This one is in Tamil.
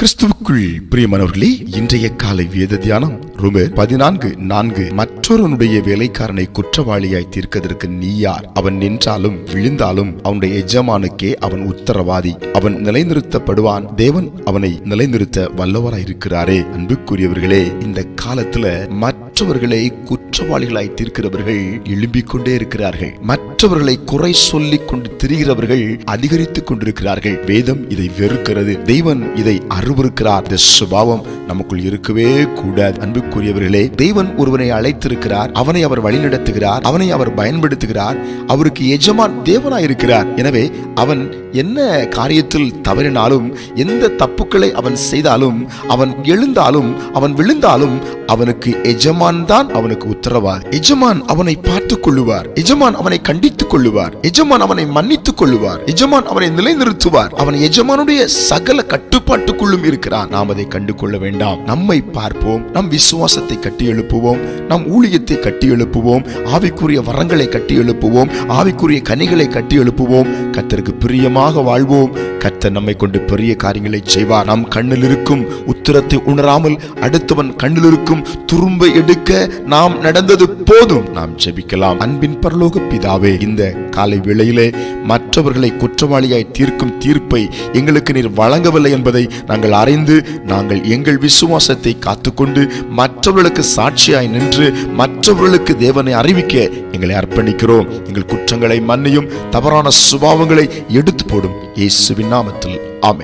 கிறிஸ்துவுக்குள் பிரியமானவர்களே இன்றைய காலை வேத தியானம் ரூபர் பதினான்கு நான்கு மற்ற மற்றொருவனுடைய வேலைக்காரனை குற்றவாளியாய் தீர்க்கதற்கு நீ யார்? அவன் நின்றாலும் விழுந்தாலும் அவனுடைய எஜமானுக்கே அவன் உத்தரவாதி. அவன் நிலைநிறுத்தப்படுவான். தேவன் அவனை நிலைநிறுத்த வல்லவராய் இருக்கிறாரே அன்புக்குரியவர்களே இந்த காலத்துல மற்றவர்களை குற்றவாளிகளாய் தீர்க்கிறவர்கள் எழும்பிக் கொண்டே இருக்கிறார்கள். மற்றவர்களை குறை சொல்லிக் கொண்டு திரிகிறவர்கள் அதிகரித்துக் கொண்டிருக்கிறார்கள். வேதம் இதை வெறுக்கிறது. தெய்வன் இதை அருவருக்கிறார். இந்த சுபாவம் நமக்குள் இருக்கவே கூடாது. அன்புக்குரியவர்களே தெய்வன் ஒருவனை அழைத்திருக்கிறார். அவனை அவர் வழிநடத்துகிறார். அவனை அவர் பயன்படுத்துகிறார். அவருக்கு எஜமான் தேவனாய் இருக்கிறார் எனவே அவன் என்ன காரியத்தில் தவறினாலும் எந்த தப்புக்களை அவன் செய்தாலும் அவன் எழுந்தாலும் அவன் விழுந்தாலும் அவனுக்கு எஜமான் தான் அவனுக்கு உத்தரவாதி எஜமான் அவனை பார்த்துக் கொள்ளுவார் எஜமான் அவனை கண்டித்துக் கொள்ளுவார் எஜமான் அவனை மன்னித்து கொள்ளுவார் எஜமான் அவனை நிலைநிறுத்துவார். அவன் எஜமானுடைய சகல கட்டுப்பாட்டுக்குள்ளும் இருக்கிறான். நாம் அதை கண்டு கொள்ள வேண்டாம். நம்மை பார்ப்போம். நம் விசுவாசத்தை கட்டி எழுப்புவோம். நம் ஊழியத்தை கட்டி எழுப்புவோம். ஆவிக்குரிய வரங்களை கட்டி எழுப்புவோம். ஆவிக்குரிய கனிகளை கட்டி எழுப்புவோம். கத்தருக்கு பிரியமாக வாழ்வோம். கர்த்தர் நம்மை கொண்டு பெரிய காரியங்களை செய்வார் நம் கண்ணில் இருக்கும் உத்தரத்தை உணராமல் அடுத்தவன் கண்ணில் இருக்கும் துரும்பை எடுக்க நாம் நடந்தது போதும். நாம் ஜெபிக்கலாம். அன்பின் பரலோக பிதாவே இந்த காலை வேளையிலே மற்றவர்களை குற்றவாளியாய் தீர்க்கும் தீர்ப்பை எங்களுக்கு நீர் வழங்கவில்லை என்பதை நாங்கள் அறிந்து நாங்கள் எங்கள் விசுவாசத்தை காத்துக்கொண்டு மற்றவர்களுக்கு சாட்சியாய் நின்று மற்றவர்களுக்கு தேவனை அறிவிக்க எங்களை அர்ப்பணிக்கிறோம். எங்கள் குற்றங்களை மன்னியும் தவறான சுபாவங்களை எடுத்து போடும். இயேசுவின் நாமத்தில்